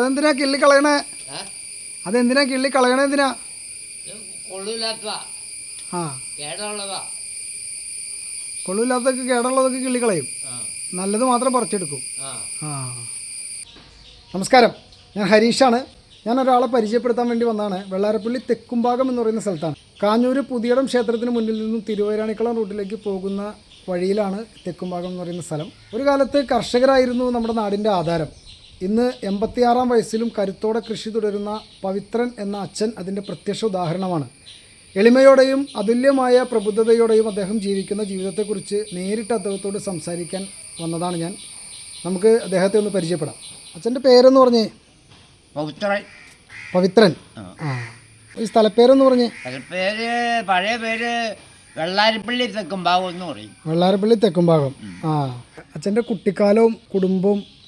അതെന്തിനാ കിള്ളി കളയണേ? അതെന്തിനാ കിള്ളി കളയണേ എന്തിനാ? കൊള്ളൂല്ലാത്തൊക്കെ കേടുള്ളതൊക്കെ കിള്ളി കളയും. നല്ലത് മാത്രം പറിച്ചെടുക്കും. ആ. നമസ്കാരം. ഞാൻ ഹരീഷാണ്. ഞാൻ ഒരാളെ പരിചയപ്പെടുത്താൻ വേണ്ടി വന്നതാണ്. വെള്ളാരപ്പള്ളി തെക്കുംഭാഗം എന്ന് പറയുന്ന സ്ഥലത്താണ്. കാഞ്ഞൂര് പുതിയടം ക്ഷേത്രത്തിന് മുന്നിൽ നിന്നും തിരുവൈരാണിക്കുളം റൂട്ടിലേക്ക് പോകുന്ന വഴിയിലാണ് തെക്കുംഭാഗം എന്ന് പറയുന്ന സ്ഥലം. ഒരു കാലത്ത് കർഷകരായിരുന്നു നമ്മുടെ നാടിന്റെ ആധാരം. ഇന്ന് എൺപത്തിയാറാം വയസ്സിലും കരുത്തോടെ കൃഷി തുടരുന്ന പവിത്രൻ എന്ന അച്ഛൻ അതിന്റെ പ്രത്യക്ഷ ഉദാഹരണമാണ്. എളിമയോടെയും അതുല്യമായ പ്രബുദ്ധതയോടെയും അദ്ദേഹം ജീവിക്കുന്ന ജീവിതത്തെക്കുറിച്ച് നേരിട്ട് അദ്ദേഹത്തോട് സംസാരിക്കാൻ വന്നതാണ് ഞാൻ. നമുക്ക് അദ്ദേഹത്തെ ഒന്ന് പരിചയപ്പെടാം. അച്ഛന്റെ പേരെന്ന് പറഞ്ഞേ? പവിത്ര പവിത്രൻ. ആ. ഈ സ്ഥലപ്പേരെന്ന് പറഞ്ഞേ? പേര് പഴയ പേര് വെള്ളാരിപ്പള്ളി തെക്കുംഭാഗം എന്ന് പറയും. വെള്ളാരിപ്പള്ളി തെക്കുംഭാഗം. ആ. അച്ഛന്റെ കുട്ടിക്കാലവും കുടുംബവും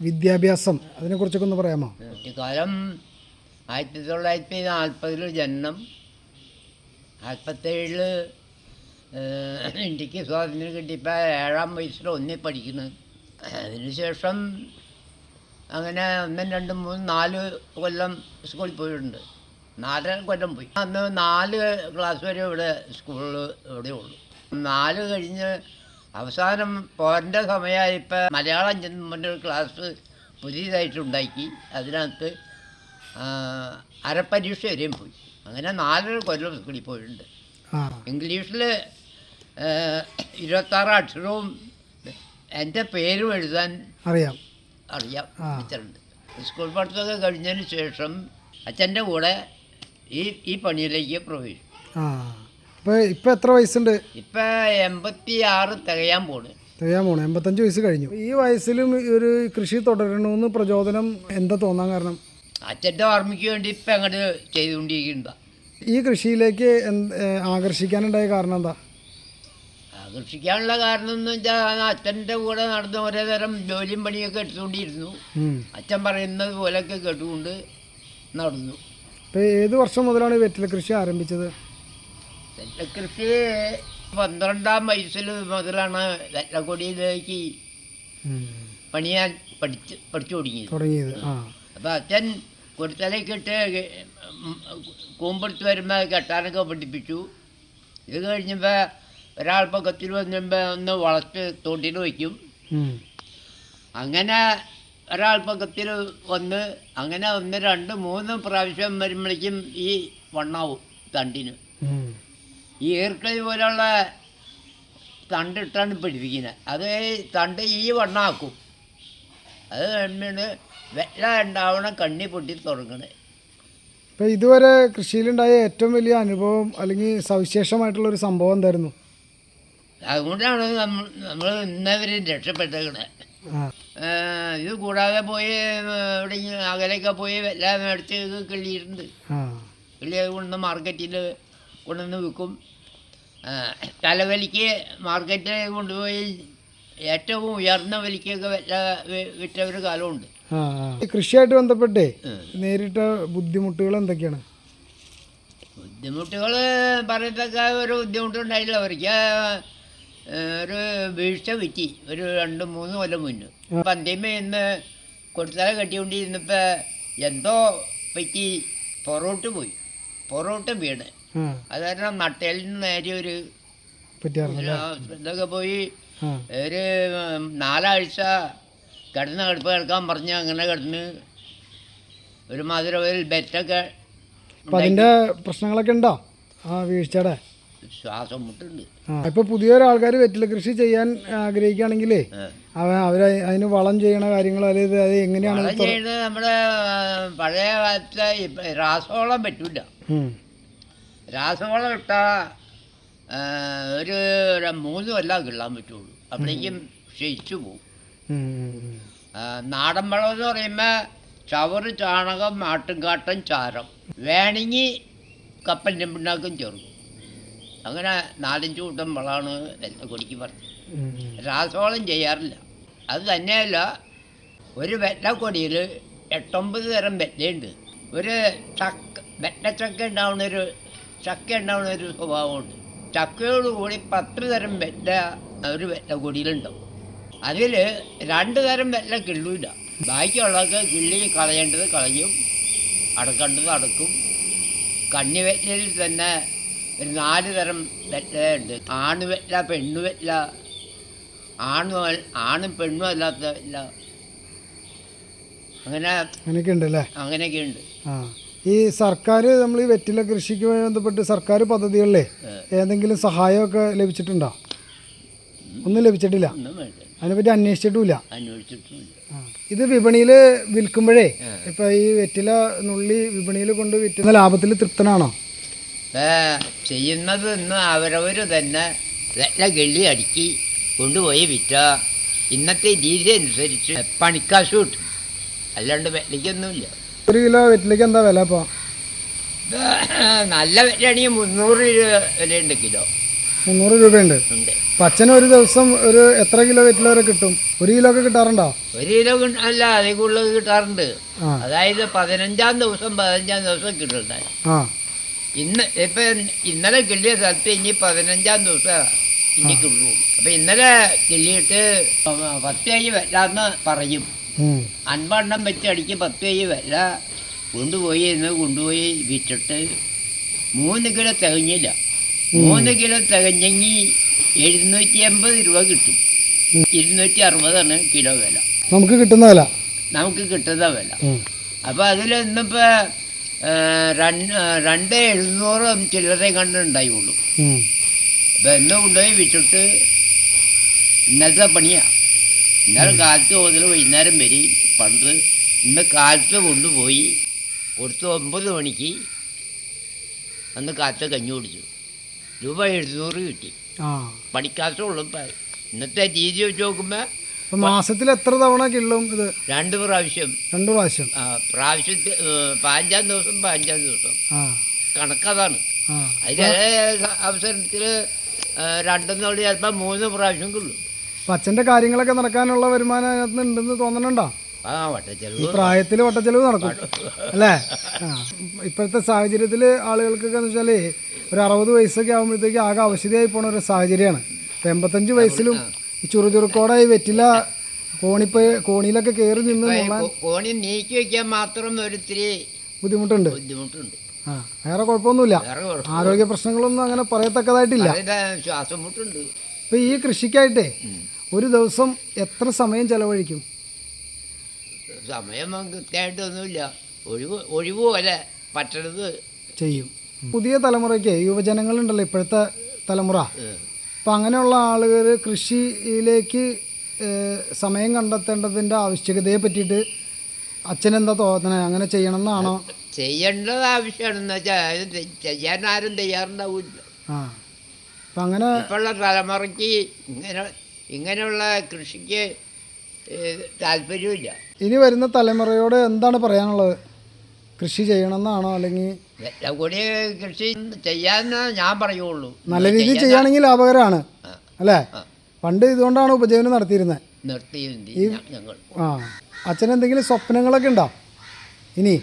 വിദ്യാഭ്യാസം അതിനെക്കുറിച്ചൊക്കെ ഒന്ന് പറയാമോ? കുട്ടിക്കാലം ആയിരത്തി തൊള്ളായിരത്തി നാൽപ്പതിൽ ജനനം നാൽപ്പത്തേഴിൽ ഇന്ത്യയ്ക്ക് സ്വാതന്ത്ര്യം കിട്ടിയപ്പോൾ ഏഴാം വയസ്സിൽ ഒന്നേ പഠിക്കുന്നു. അതിനുശേഷം അങ്ങനെ ഒന്നും രണ്ടും മൂന്നും നാല് കൊല്ലം സ്കൂളിൽ പോയിട്ടുണ്ട്. നാലര കൊല്ലം പോയി. അന്ന് നാല് ക്ലാസ് വരെ ഇവിടെ സ്കൂളിൽ ഇവിടെ ഉള്ളു നാല് കഴിഞ്ഞ് അവസാനം പോരേണ്ട സമയമായപ്പോൾ മലയാളം ചെന്നുമ്പോൾ ക്ലാസ് പുതിയതായിട്ടുണ്ടാക്കി. അതിനകത്ത് അരപ്പരീക്ഷ വരെയും പോയി. അങ്ങനെ നാലര കൊല്ലം സ്കൂളിൽ പോയിട്ടുണ്ട്. ഇംഗ്ലീഷിൽ ഇരുപത്താറ് അക്ഷരവും എന്റെ പേരും എഴുതാൻ അറിയാം. അറിയാം. ടീച്ചറുണ്ട്. സ്കൂൾ പഠിത്തമൊക്കെ കഴിഞ്ഞതിന് ശേഷം അച്ഛന്റെ കൂടെ ഈ ഈ പണിയിലേക്ക് പ്രവേശിച്ചു. ഇപ്പോൾ എത്ര വയസ്സുണ്ട്? ഇപ്പം എൺപത്തി ആറ് തികയാൻ പോണ്. തികയാൻ പോണു. എൺപത്തഞ്ച് വയസ്സ് കഴിഞ്ഞു. ഈ വയസ്സിലും ഈ ഒരു കൃഷി തുടരണമെന്ന് പ്രചോദനം എന്താ തോന്നാൻ കാരണം? അച്ഛന്റെ ഓർമ്മയ്ക്ക് വേണ്ടി ഇപ്പം അങ്ങോട്ട് ചെയ്തുകൊണ്ടിരിക്കുന്നതാ ഈ കൃഷിയിലേക്ക് എന്ത് ഏ, ആകർഷിക്കാനുണ്ടായ കാരണം എന്താ? ആകർഷിക്കാനുള്ള കാരണം എന്ന് വെച്ചാൽ അച്ഛന്റെ കൂടെ നടന്ന ഒരേ തരം ജോലിയും പണിയൊക്കെ എടുത്തുകൊണ്ടിരുന്നു. ഉം. അച്ഛൻ പറയുന്നത് പോലെയൊക്കെ കേട്ടുകൊണ്ട് നടന്നു. ഇപ്പോൾ ഏത് വർഷം മുതലാണ് ഈ വെറ്റില കൃഷി ആരംഭിച്ചത്? വെള്ളക്കൃഷി പന്ത്രണ്ടാം വയസ്സിൽ മുതലാണ് വെള്ളക്കൊടിയിലേക്ക് ഉം. പണിയാൻ പഠിച്ച് പഠിച്ചു തുടങ്ങിയത്. തുടങ്ങിയത്. അപ്പോൾ അച്ഛൻ കൊടുത്തലൊക്കെ ഇട്ട് കൂമ്പെടുത്ത് വരുമ്പോൾ കെട്ടാനൊക്കെ പഠിപ്പിച്ചു. ഇത് കഴിഞ്ഞപ്പോൾ ഒരാൾ പക്കത്തിൽ വന്നുമ്പോൾ ഒന്ന് വളച്ച് തോട്ടിൽ വയ്ക്കും അങ്ങനെ ഒരാൾ പക്കത്തിൽ വന്ന് അങ്ങനെ ഒന്ന് രണ്ട് മൂന്ന് പ്രാവശ്യം വരുമ്പോഴേക്കും ഈ വണ്ണാവും തണ്ടിന്. ഈ ഈർക്കളി പോലുള്ള തണ്ടിട്ടാണ് പിടിപ്പിക്കുന്നത്. അത് തണ്ട് ഈ വണ്ണാക്കും. അത് കഴിഞ്ഞാണ് വെള്ളം ഉണ്ടാവണം കണ്ണി പൊട്ടി തുടങ്ങണേ. ഇപ്പം ഇതുവരെ കൃഷിയിലുണ്ടായ ഏറ്റവും വലിയ അനുഭവം അല്ലെങ്കിൽ സവിശേഷമായിട്ടുള്ള ഒരു സംഭവം എന്തായിരുന്നു? അതുകൊണ്ടാണ് നമ്മൾ നമ്മൾ ഇന്നവരെ രക്ഷപ്പെട്ടേക്കണേ. ഇത് കൂടാതെ പോയി ഇവിടെ അകലെയൊക്കെ പോയി എല്ലാം മേടിച്ച് കിള്ളിയിട്ടുണ്ട്. ആ. കിള്ളി കൊണ്ടുവന്ന് മാർക്കറ്റിൽ കൊണ്ടുവന്ന് വിൽക്കും. തലവലിക്ക് മാർക്കറ്റിൽ കൊണ്ടുപോയി ഏറ്റവും ഉയർന്ന വിലയ്ക്കൊക്കെ വിറ്റ ഒരു കാലമുണ്ട്. കൃഷിയായിട്ട് ബന്ധപ്പെട്ടേ. നേരിട്ട ബുദ്ധിമുട്ടുകൾ എന്തൊക്കെയാണ്? ബുദ്ധിമുട്ടുകൾ പറയത്തക്ക ഒരു ബുദ്ധിമുട്ടുണ്ടായില്ല. അവർക്ക് ഒരു വീഴ്ച വിറ്റി ഒരു രണ്ട് മൂന്ന് കൊല്ലം മുന്നേ. പന്തിമേ ഇന്ന് കൊടുത്തല കെട്ടിക്കൊണ്ടിരുന്നപ്പോൾ എന്തോ പറ്റി. പുറോട്ട് പോയി. പുറോട്ട് വീണ്. അത് കാരണം നട്ടേലിന് നേരെ ഒരു ഒരു ഇതൊക്കെ പോയി ഒരു നാലാഴ്ച കിടന്ന് കിടപ്പ് കിടക്കാൻ പറഞ്ഞ് അങ്ങനെ കിടന്ന് ഒരു മാതിരി ബെറ്റൊക്കെ അതിന്റെ പ്രശ്നങ്ങളൊക്കെ ഉണ്ടോ ആ വീഴ്ചയുടെ? ശ്വാസം മുട്ടുണ്ട്. പുതിയ പുതിയൊരാൾക്കാർ വെറ്റില കൃഷി ചെയ്യാൻ ആഗ്രഹിക്കുകയാണെങ്കിലേ ഏ. അവ അവർ അതിന് വളം ചെയ്യണ കാര്യങ്ങൾ അതായത് അത് എങ്ങനെയാണ് നമ്മുടെ പഴയ കാലത്തെ ഇപ്പ- രാസവളം പറ്റില്ല രാസവളം ഇട്ടാ ഒരു മൂന്ന് കൊല്ലം കിള്ളാൻ പറ്റുള്ളൂ. അപ്പോഴേക്കും ക്ഷയിച്ചു പോകും നാടൻ വളം എന്ന് പറയുമ്പോൾ ചവറ് ചാണകം ആട്ടുംകാട്ടൻ ചാരം. വേണമെങ്കിൽ കപ്പലിന്റെ പിണ്ണാക്കും ചേർക്കും. അങ്ങനെ നാലഞ്ച് കൂട്ടം വളമാണ് കൊടിക്ക് പറഞ്ഞത്. രാസവളം ചെയ്യാറില്ല. അത് തന്നെയല്ല ഒരു വെറ്റക്കൊടിയിൽ എട്ടൊമ്പത് തരം വെറ്റയുണ്ട്. ഒരു ചക്ക വെറ്റച്ചക്ക ഉണ്ടാവുന്ന ഒരു ചക്ക ഉണ്ടാവുന്ന ഒരു സ്വഭാവമുണ്ട്. ചക്കയോടുകൂടി പത്ത് തരം വെറ്റ ഒരു വെറ്റക്കൊടിയിലുണ്ടാവും അതിൽ രണ്ട് തരം വെറ്റ കിള്ളൂല ബാക്കിയുള്ളതൊക്കെ കിള്ളി കളയേണ്ടത് കളയും അടക്കേണ്ടത് അടക്കും. കണ്ണിവെറ്റലിൽ തന്നെ ഒരു നാല് തരം വെറ്റയുണ്ട്. ആണ് വെറ്റല പെണ്ണ് വെറ്റല ആണു ആണും പെണ്ണും അല്ലാത്ത വെറ്റല അങ്ങനെ അങ്ങനെയൊക്കെ ഉണ്ട് അല്ലേ അങ്ങനെയൊക്കെ ഉണ്ട് ആ. ഈ സർക്കാർ നമ്മൾ ഈ വെറ്റില കൃഷിക്ക് ബന്ധപ്പെട്ട് സർക്കാർ പദ്ധതികളിലെ ഏതെങ്കിലും സഹായമൊക്കെ ലഭിച്ചിട്ടുണ്ടോ? ഒന്നും ലഭിച്ചിട്ടില്ല. അതിനെപ്പറ്റി അന്വേഷിച്ചിട്ടുമില്ല. ഇത് വിപണിയിൽ വിൽക്കുമ്പോഴേ ഇപ്പം ഈ വെറ്റില നുള്ളി വിപണിയിൽ കൊണ്ട് വിറ്റുന്ന ലാഭത്തിൽ തൃപ്തനാണോ? ചെയ്യുന്നത് ഇന്ന് അവരവർ തന്നെ വെള്ള കിള്ളി അടുക്കി കൊണ്ടുപോയി വിറ്റ. ഇന്നത്തെ രീതി അനുസരിച്ച് പണിക്കാശ് കിട്ടും അല്ലാണ്ട് വെള്ളിക്കൊന്നുമില്ല ഒരു കിലോ വെറ്റിലേക്ക് എന്താ വില ഇപ്പോൾ നല്ല വെറ്റാണെങ്കിൽ മുന്നൂറ് രൂപ വിലയുണ്ട് കിലോ. മുന്നൂറ് രൂപയുണ്ട്. ഉണ്ട്. ഒരു ദിവസം ഒരു എത്ര കിലോ വെറ്റില വരെ കിട്ടും? ഒരു കിലോ ഒക്കെ കിട്ടാറുണ്ടോ? ഒരു കിലോ അല്ല അതിൽ കൂടുതൽ കിട്ടാറുണ്ട്. അതായത് പതിനഞ്ചാം ദിവസം പതിനഞ്ചാം ദിവസം കിട്ടുന്നുണ്ടായി ആ. ഇന്ന് ഇപ്പം ഇന്നലെ കിള്ളിയ സ്ഥലത്ത് ഇനി പതിനഞ്ചാം ദിവസം ഇനി കിള്ളൂ അപ്പം ഇന്നലെ കിള്ളിയിട്ട് പത്ത് കൈ വരാന്ന് പറയും. അൻപെണ്ണം വെച്ച് അടിക്ക് പത്ത് കൈ വെല്ല കൊണ്ടുപോയി ഇന്ന് കൊണ്ടുപോയി വിറ്റിട്ട് മൂന്ന് കിലോ തികഞ്ഞില്ല. മൂന്ന് കിലോ തികഞ്ഞെങ്കിൽ എഴുന്നൂറ്റി എൺപത് രൂപ കിട്ടും. ഇരുന്നൂറ്റി അറുപതാണ് കിലോ വില. നമുക്ക് കിട്ടുന്ന വില. നമുക്ക് കിട്ടുന്ന വില. അപ്പൊ അപ്പോൾ അതിൽ ഇന്നിപ്പോൾ രണ്ട് രണ്ട് എഴുന്നൂറ് ചില്ലറ കണ്ടുണ്ടായുള്ളൂ അപ്പം ഇന്ന് കൊണ്ടുപോയി വിറ്റിട്ട് ഇന്നത്തെ പണിയാണ് ഇന്നലെ കാലത്ത് മുതൽ വൈകുന്നേരം വരെ പണ്ട് ഇന്ന് കാലത്ത് കൊണ്ടുപോയി കൊടുത്ത് ഒമ്പത് മണിക്ക് അന്ന് കാലത്ത് കഞ്ഞി കുടിച്ചു. രൂപ എഴുന്നൂറ് കിട്ടി. ഇപ്പം ഇന്നത്തെ രീതി വെച്ച് നോക്കുമ്പോൾ അപ്പം മാസത്തിൽ എത്ര തവണ കിള്ളും ഇത്? രണ്ട് പ്രാവശ്യം. രണ്ട് പ്രാവശ്യം. ആ, പ്രാവശ്യത്തിൽ പാഞ്ചാം ദിവസം പതിനഞ്ചാം ദിവസം. ആ. കണക്കതാണ്. ആ. അതിൽ അവസരത്തിൽ രണ്ടെന്നോട് ചിലപ്പോൾ മൂന്ന് പ്രാവശ്യം കൊള്ളും. അപ്പൊ അച്ഛന്റെ കാര്യങ്ങളൊക്കെ നടക്കാനുള്ള വരുമാനം അതിനകത്ത് ഉണ്ടെന്ന് തോന്നണുണ്ടോ? ആ ഈ വട്ടച്ചെലവ് പ്രായത്തിൽ വട്ടച്ചെലവ് നടക്കും. അല്ലേ? ആ. ഇപ്പോഴത്തെ സാഹചര്യത്തിൽ ആളുകൾക്കൊക്കെ എന്ന് വെച്ചാൽ ഒരു അറുപത് വയസ്സൊക്കെ ആകുമ്പോഴത്തേക്ക് ആകെ അവശതയായി പോണ ഒരു സാഹചര്യമാണ്. ഇപ്പം എൺപത്തഞ്ച് വയസ്സിലും ഈ ചുറുചുറുക്കോടെ ഈ വെറ്റില കോണിപ്പ കോണിയിലൊക്കെ കേറി നിന്ന് കോണി നീക്കി വെക്കാൻ മാത്രം ഒരിത്തിരി ബുദ്ധിമുട്ടുണ്ട്. ബുദ്ധിമുട്ടുണ്ട്. ആ വേറെ കുഴപ്പമൊന്നുമില്ല. ആരോഗ്യ പ്രശ്നങ്ങളൊന്നും അങ്ങനെ പറയത്തക്കതായിട്ടില്ല. ഇപ്പൊ ശ്വാസം മുട്ടുണ്ട് ഇപ്പം ഈ കൃഷിക്കായിട്ടേ ഒരു ദിവസം എത്ര സമയം ചെലവഴിക്കും? സമയം കൃത്യമായിട്ടൊന്നുമില്ല ഒഴിവ് ഒഴിവ് പോലെ പറ്റരുത് ചെയ്യും. പുതിയ തലമുറയ്ക്ക് യുവജനങ്ങളുണ്ടല്ലോ ഇപ്പോഴത്തെ തലമുറ. അപ്പം അങ്ങനെയുള്ള ആളുകൾ കൃഷിയിലേക്ക് സമയം കണ്ടെത്തേണ്ടതിന്റെ ആവശ്യകതയെ പറ്റിയിട്ട് അച്ഛനെന്താ തോന്നണേ? അങ്ങനെ ചെയ്യണം എന്നാണോ ചെയ്യേണ്ടത് ആവശ്യമാണെന്ന് വെച്ചാൽ ചെയ്യാൻ ആരും തയ്യാറുണ്ടാവില്ല. ആ. അപ്പം അങ്ങനെ ഇപ്പോഴുള്ള തലമുറയ്ക്ക് ഇങ്ങനെ ഇങ്ങനെയുള്ള കൃഷിക്ക് താല്പര്യമില്ല. ഇനി വരുന്ന തലമുറയോട് എന്താണ് പറയാനുള്ളത്? കൃഷി ചെയ്യണമെന്നാണോ അല്ലെങ്കിൽ എല്ലാം കൂടി കൃഷി ചെയ്യാന്ന് ഞാൻ പറയുള്ളൂ. നല്ല രീതിയിൽ ചെയ്യുകയാണെങ്കിൽ ലാഭകരമാണ്. അല്ലേ? പണ്ട് ഇതുകൊണ്ടാണ് ഉപജീവനം നടത്തിയിരുന്നത് നിർത്തി ഞ- ഞങ്ങൾ. ആ. അച്ഛൻ എന്തെങ്കിലും സ്വപ്നങ്ങളൊക്കെ ഉണ്ടോ? ഇനി?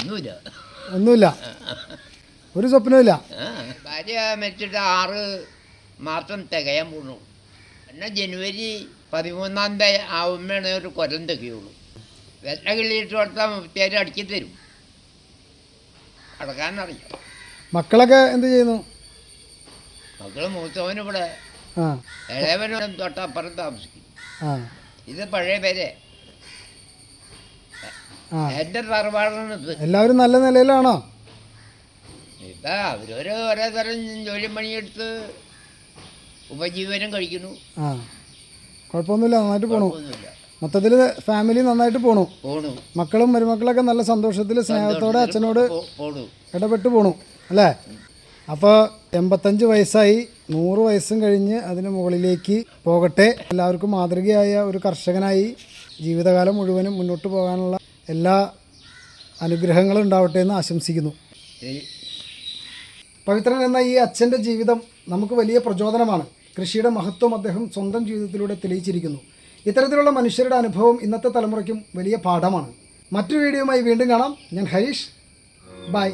ഒന്നുമില്ല. ഒന്നുമില്ല. ഒരു സ്വപ്നമില്ല ഭാര്യ മരിച്ചിട്ട് ആറ് മാസം തികയാൻ പോണു പിന്നെ ജനുവരി പതിമൂന്നാം തീയതി ആവുമ്പോഴാണ് ഒരു കൊരം തികയുള്ളൂ. വെല്ല കിള്ളിയിട്ട് കൊടുത്താൽ പേര് അടിക്കി തരും. അടക്കാനറിയാം. മക്കളൊക്കെ എന്ത് ചെയ്യുന്നു? മക്കൾ മൂത്തവനിവിടെ ഇളയവനും തൊട്ടപ്പുറം താമസിക്കും ഇത് പഴയ പേരെ. എന്റെ എന്റെ തറവാടാണ് എല്ലാവരും നല്ല നിലയിലാണോ? ഇപ്പൊ അവരൊരു ഓരോ തരം ജോലി പണിയെടുത്ത് ഉപജീവനം കഴിക്കുന്നു. കുഴപ്പമൊന്നുമില്ല നന്നായിട്ട് പോണു. ഒന്നുമില്ല മൊത്തത്തിൽ ഫാമിലി നന്നായിട്ട് പോണു. പോണു. മക്കളും മരുമക്കളൊക്കെ നല്ല സന്തോഷത്തിൽ സ്നേഹത്തോടെ അച്ഛനോട് പോണു. ഇടപെട്ട് പോണു അല്ലേ? അപ്പോൾ എൺപത്തഞ്ച് വയസ്സായി. നൂറ് വയസ്സും കഴിഞ്ഞ് അതിന് മുകളിലേക്ക് പോകട്ടെ. എല്ലാവർക്കും മാതൃകയായ ഒരു കർഷകനായി ജീവിതകാലം മുഴുവനും മുന്നോട്ട് പോകാനുള്ള എല്ലാ അനുഗ്രഹങ്ങളും ഉണ്ടാവട്ടെ എന്ന് ആശംസിക്കുന്നു. പവിത്രൻ എന്ന ഈ അച്ഛന്റെ ജീവിതം നമുക്ക് വലിയ പ്രചോദനമാണ്. കൃഷിയുടെ മഹത്വം അദ്ദേഹം സ്വന്തം ജീവിതത്തിലൂടെ തെളിയിച്ചിരിക്കുന്നു. ഇത്തരത്തിലുള്ള മനുഷ്യരുടെ അനുഭവം ഇന്നത്തെ തലമുറയ്ക്കും വലിയ പാഠമാണ്. മറ്റൊരു വീഡിയോയുമായി വീണ്ടും കാണാം. ഞാൻ ഹരീഷ്. ബൈ.